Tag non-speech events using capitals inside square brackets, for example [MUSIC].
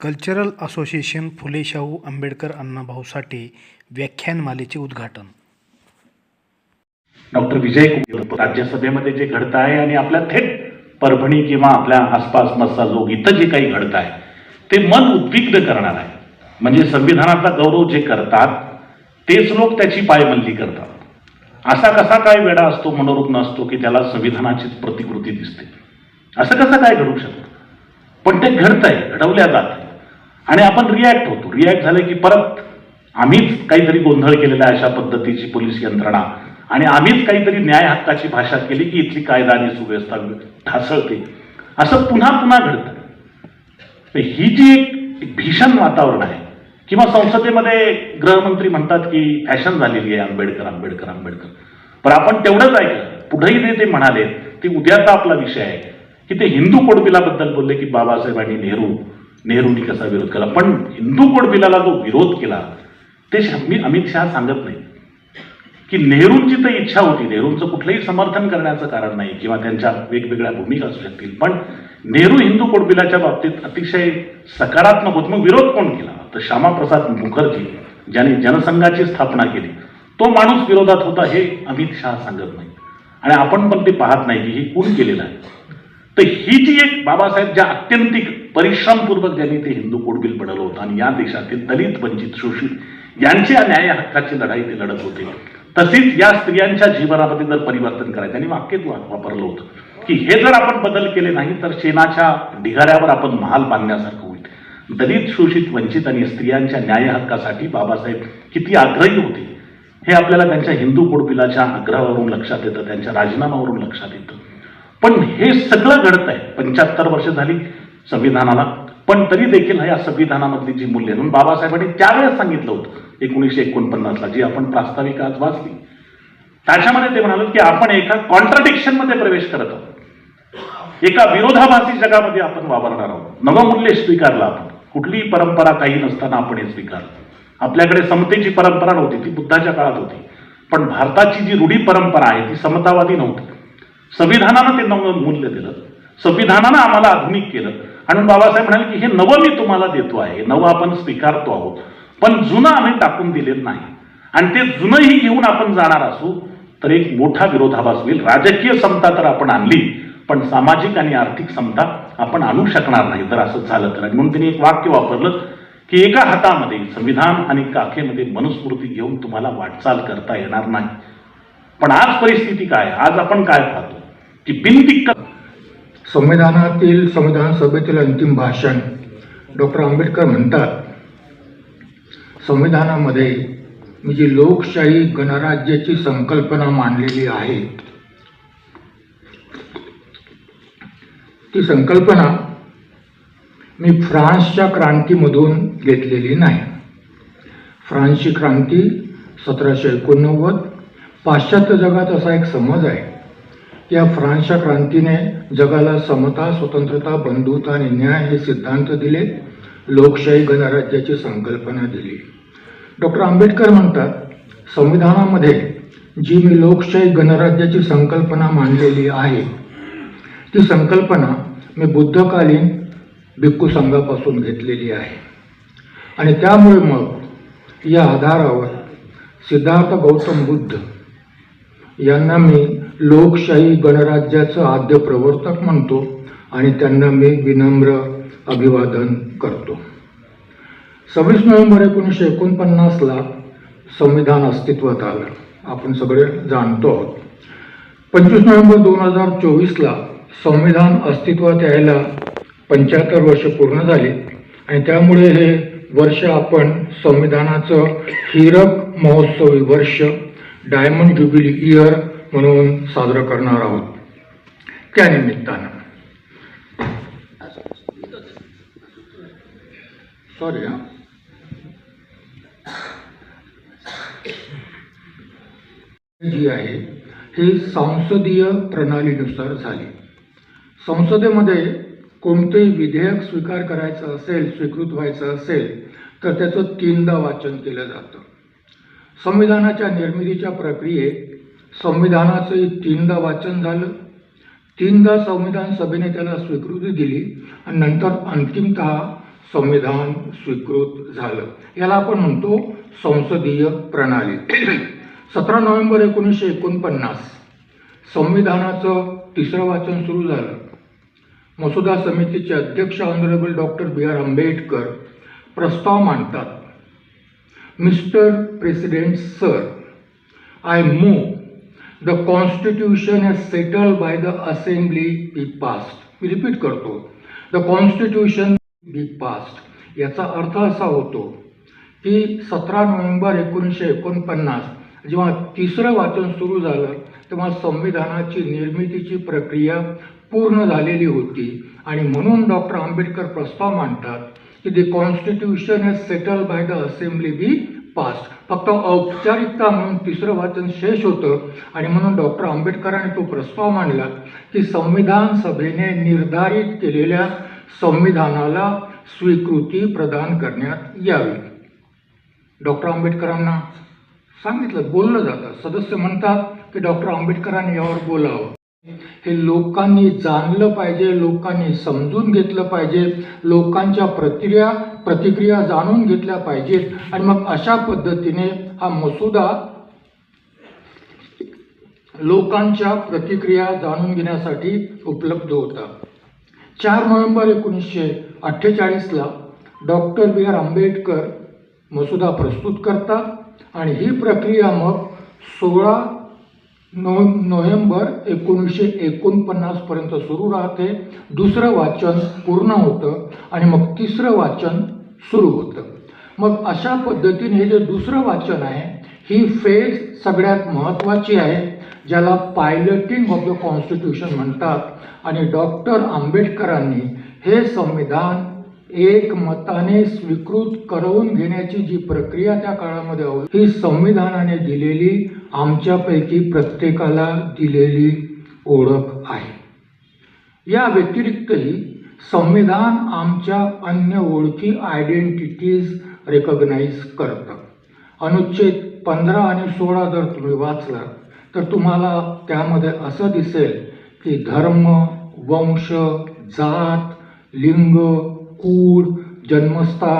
Cultural association Phule Shahu Ambedkar Annabhau Sathe व्याख्यानमालेचे उद्घाटन. Doctor Vijay Kumar राज्यसभेमध्ये जे घडत आहे आणि आपल्या थेट परभणी किंवा आपल्या आसपास मस्सा लोक इथं जे काही घडत आहे ते मन उद्विग्न करणार आहे. म्हणजे संविधानाचा गौरव जे करतात तेच लोक त्याची पायमल्ली करतात. असा कसा काय वेडा असतो मनोरुग्ण असतो की त्याला संविधानाचीच प्रतिकृती दिसते? असं कसं काय घडू शकतं? पण ते घडतंय घडवल्या जात. आणि आपण रिॲक्ट होतो. रिॲक्ट झालं की परत आम्हीच काहीतरी गोंधळ केलेला अशा पद्धतीची पोलीस यंत्रणा. आणि आम्हीच काहीतरी न्याय हक्काची भाषा केली की इथली कायदा आणि सुव्यवस्था ढासळते. असं पुन्हा पुन्हा घडतं. ही जी एक भीषण वातावरण आहे किंवा संसदेमध्ये गृहमंत्री म्हणतात की फॅशन झालेली आहे आंबेडकर आंबेडकर आंबेडकर. पण आपण तेवढंच ऐकलं. पुढेही ते ते म्हणाले ते उद्याचा आपला विषय आहे. की ते हिंदू कोडबिलाबद्दल बोलले की बाबासाहेब आणि नेहरू नेहरूंनी कसा विरोध केला? पण हिंदू कोडबिलाला जो विरोध केला ते मी अमित शहा सांगत नाही की नेहरूंची तर इच्छा होती नेहरूंचं कुठलंही समर्थन करण्याचं कारण नाही किंवा त्यांच्या वेगवेगळ्या भूमिका असू शकतील पण नेहरू हिंदू कोडबिलाच्या बाबतीत अतिशय सकारात्मक होत मग विरोध कोण केला? तर श्यामाप्रसाद मुखर्जी ज्याने जनसंघाची स्थापना केली तो माणूस विरोधात होता हे अमित शहा सांगत नाही आणि आपण पण ते पाहत नाही की हे कोण केलेलं आहे. तर ही जी एक बाबासाहेब ज्या अत्यंतिक परिश्रमपूर्वक ज्यांनी ते हिंदू कोड बिल बनवलं होतं आणि या देशातील दलित वंचित शोषित यांच्या न्याय हक्काची लढाई ते लढत होते. तसेच या स्त्रियांच्या जीवनामध्ये जर परिवर्तन करायचं आणि वाक्यच वापरलं होतं की हे जर आपण बदल केले नाही तर शेणाच्या ढिगाऱ्यावर आपण महाल बांधण्यासारखं होईल. दलित शोषित वंचित आणि स्त्रियांच्या न्याय हक्कासाठी बाबासाहेब किती आग्रही होते. हे आपल्याला त्यांच्या हिंदू कोडबिलाच्या आग्रहावरून लक्षात येतं त्यांच्या राजीनामावरून लक्षात येतं. पण हे सगळं घडत आहे. पंच्याहत्तर वर्ष झाली. संविधानाला. पण तरी देखील ह्या संविधानामधली जी मूल्य म्हणून बाबासाहेबांनी त्यावेळेस सांगितलं होतं एकोणीसशे एकोणपन्नासला जी आपण प्रास्ताविक आज वाचली. त्याच्यामध्ये ते म्हणाले की आपण एका कॉन्ट्रडिक्शनमध्ये प्रवेश करत आहोत. एका विरोधाभासी जगामध्ये आपण वावरणार आहोत. नवमूल्य स्वीकारलं आपण. कुठलीही परंपरा काही नसताना आपण हे स्वीकारलं. आपल्याकडे समतेची परंपरा नव्हती ती बुद्धाच्या काळात होती. पण भारताची जी रूढी परंपरा आहे ती समतावादी नव्हती. संविधानानं ते नवं मूल्य दिलं. संविधानानं आम्हाला आधुनिक केलं. आणि बाबासाहेब म्हणाले की हे नवं मी तुम्हाला देतो आहे. नवं आपण स्वीकारतो आहोत. पण जुनं आम्ही टाकून दिलेलं नाही. आणि ते जुनंही घेऊन आपण जाणार असू तर एक मोठा विरोधाभास होईल राजकीय समता तर आपण आणली पण सामाजिक आणि आर्थिक समता आपण आणू शकणार नाही. जर असं झालं. तर म्हणून त्यांनी एक वाक्य वापरलं की एका हातामध्ये संविधान आणि काखेमध्ये मनुस्मृती घेऊन तुम्हाला वाटचाल करता येणार नाही. पण आज परिस्थिती काय? आज आपण काय पाहतो? की बिनदिक्कत संविधानातील संविधान सभेतील अंतिम भाषण. डॉक्टर आंबेडकर म्हणतात संविधानामध्ये मी जी लोकशाही गणराज्याची संकल्पना मांडलेली आहे ती संकल्पना मी फ्रान्सच्या क्रांतीमधून घेतलेली नाही. फ्रान्सची क्रांती सतराशे एकोणनव्वद पाश्चात्य जगात असा एक समज आहे. या फ्रान्सच्या क्रांतीने जगाला समता स्वतंत्रता बंधुता आणि न्याय हे सिद्धांत दिले. लोकशाही गणराज्याची संकल्पना दिली. डॉक्टर आंबेडकर म्हणतात संविधानामध्ये जी मी लोकशाही गणराज्याची संकल्पना मांडलेली आहे ती संकल्पना मी बुद्धकालीन भिक्खू संघापासून घेतलेली आहे. आणि त्यामुळे मग या आधारावर सिद्धार्थ गौतम बुद्ध यांना मी लोकशाही गणराज्याचं आद्य प्रवर्तक म्हणतो आणि त्यांना मी विनम्र अभिवादन करतो. सव्वीस नोव्हेंबर एकोणीसशे एकोणपन्नासला संविधान अस्तित्वात आलं. आपण सगळे जाणतो आहोत. पंचवीस नोव्हेंबर दोन हजार चोवीसला संविधान अस्तित्वात यायला पंच्याहत्तर वर्ष पूर्ण झाली आणि त्यामुळे हे वर्ष आपण संविधानाचं हिरक महोत्सवी वर्ष डायमंड ज्युबिली इयर म्हणून साजरं करणार आहोत. त्यानिमित्तानं सॉरी हा. जी आहे ही संसदीय प्रणालीनुसार झाली. संसदेमध्ये कोणतेही विधेयक स्वीकार करायचं असेल स्वीकृत व्हायचं असेल तर त्याचं तीनदा वाचन केलं जातं. संविधानाच्या निर्मितीच्या प्रक्रियेत संविधानाचंही तीनदा वाचन झालं. तीनदा संविधान सभेने त्याला स्वीकृती दिली आणि नंतर अंतिमतः संविधान स्वीकृत झालं. याला आपण म्हणतो संसदीय प्रणाली. [CLEARS THROAT] सतरा नोव्हेंबर एकोणीसशे एकोणपन्नास संविधानाचं तिसरं वाचन सुरू झालं. मसुदा समितीचे अध्यक्ष honourable doctor B R Ambedkar प्रस्ताव मांडतात. Mister president sir I move the constitution is settle by the assembly be passed me repeat करतो. द कॉन्स्टिट्यूशन बी पास्ट याचा अर्थ असा होतो की सतरा नोव्हेंबर एकोणीसशे एकोणपन्नास जेव्हा तिसरं वाचन सुरू झालं तेव्हा संविधानाची निर्मितीची प्रक्रिया पूर्ण झालेली होती. आणि म्हणून डॉक्टर आंबेडकर प्रस्ताव मांडतात की the constitution is settle by the assembly be pass. फक्त औपचारिकता म्हणून तिसरं वाचन शेष होतं. आणि म्हणून डॉक्टर आंबेडकरांनी तो प्रस्ताव मांडला की संविधान सभेने निर्धारित केलेल्या संविधानाला स्वीकृती प्रदान करण्यात यावी. डॉक्टर आंबेडकरांना सांगितलं बोललं जातं. सदस्य म्हणतात की डॉक्टर आंबेडकरांनी यावर बोलावं. हे लोकांनी जाणलं पाहिजे लोकांनी समजून घेतलं पाहिजे लोकांच्या प्रतिक्रिया प्रतिक्रिया जाणून घेतल्या पाहिजेत. आणि मग अशा पद्धतीने हा मसुदा लोकांच्या प्रतिक्रिया जाणून घेण्यासाठी उपलब्ध होता. चार नोव्हेंबर एकोणीसशे अठ्ठेचाळीसला डॉक्टर बी आर आंबेडकर मसुदा प्रस्तुत करतात आणि ही प्रक्रिया मग सोळा नो नोव्हेंबर एकोणीसशे एकोणपन्नासपर्यंत सुरू राहते. दुसरं वाचन पूर्ण होतं आणि मग तिसरं वाचन सुरू होतं. मग अशा पद्धतीने हे जे दुसरं वाचन आहे ही फेज सगळ्यात महत्त्वाची आहे ज्याला पायलटिंग ऑफ द कॉन्स्टिट्यूशन म्हणतात. आणि डॉक्टर आंबेडकरांनी हे संविधान एकमताने स्वीकृत करवून घेण्याची जी प्रक्रिया त्या काळामध्ये होती ही संविधानाने दिलेली आमच्यापैकी प्रत्येकाला दिलेली ओळख आहे. या व्यतिरिक्तही संविधान आमच्या अन्य ओळखी आयडेंटिटीज रेकग्नाईज करतं. अनुच्छेद पंधरा आणि सोळा जर तुम्ही वाचला तर तुम्हाला त्यामध्ये असं दिसेल की धर्म वंश जात लिंग कूळ जन्मस्थान